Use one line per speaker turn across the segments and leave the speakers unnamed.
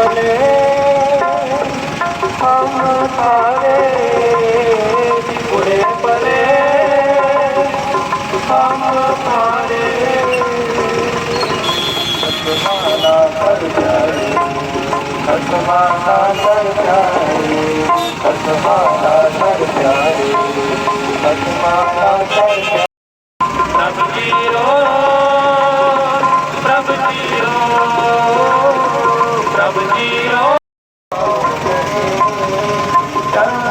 ਬਲੇ ਹਮ ਤਾਰੇ ਦੀ ਬੁੜੇ ਬਲੇ ਹਮ ਤਾਰੇ ਸਤਮਾਨਾ ਕਰ ਜਾਏ ਸਤਮਾਨਾ ਕਰ ਜਾਏ ਸਤਮਾਨਾ ਕਰ ਜਾਏ ਸਤਮਾਨਾ ਕਰ ਜਾਏ ਸਤਿ ਜੀਰੋ 짠!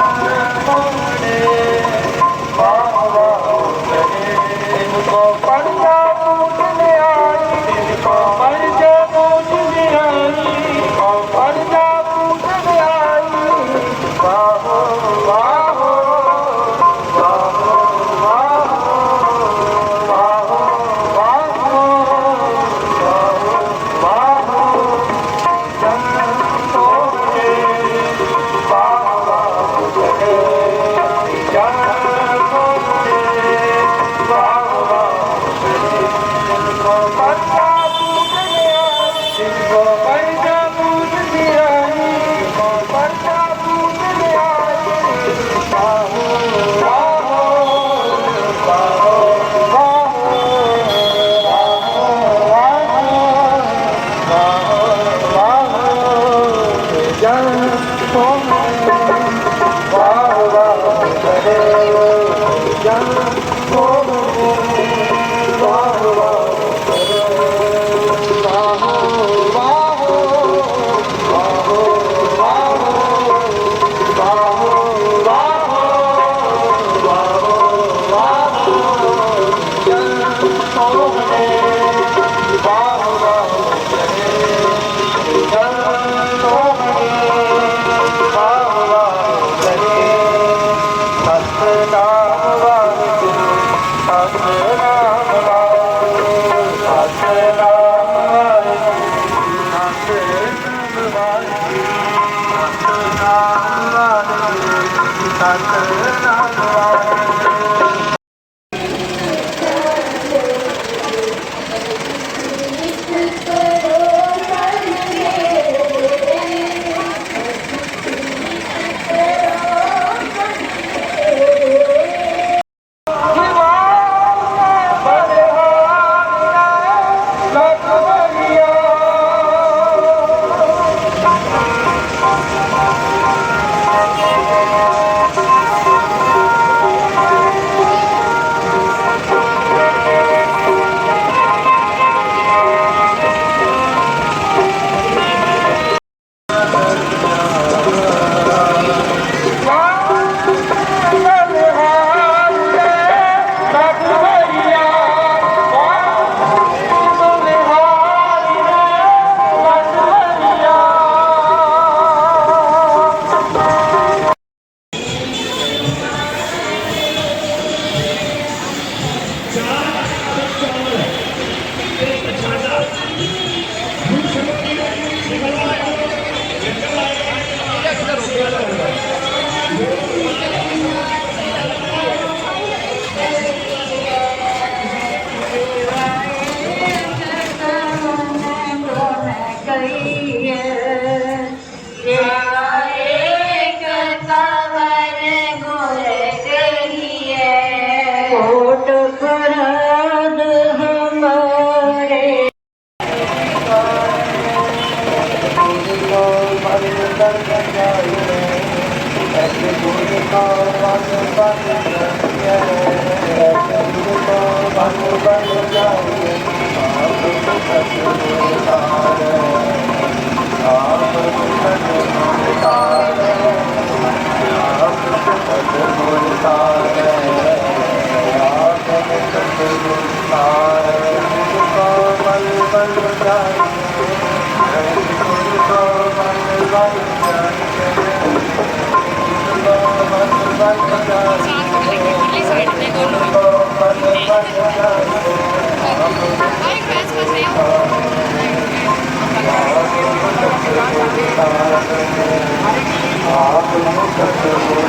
Thank you.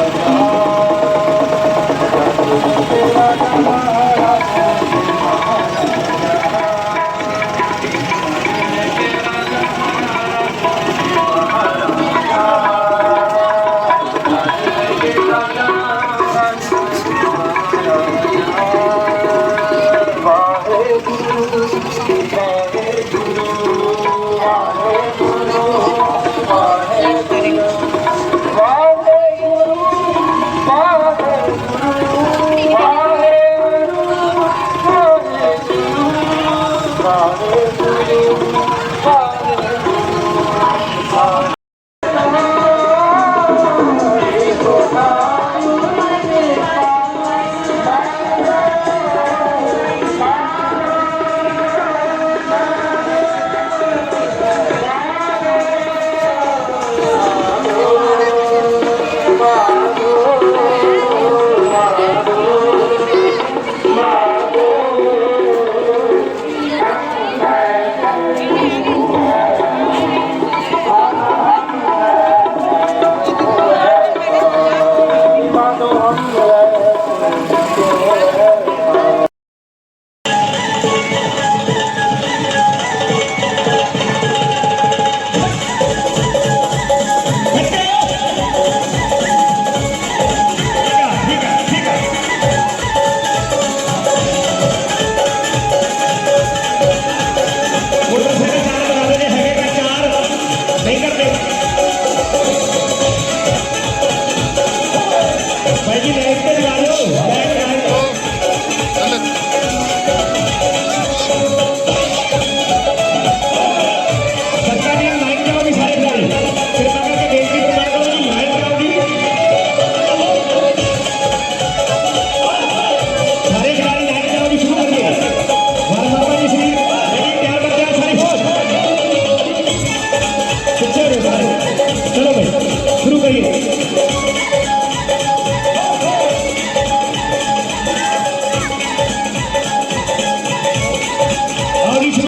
么？ 나는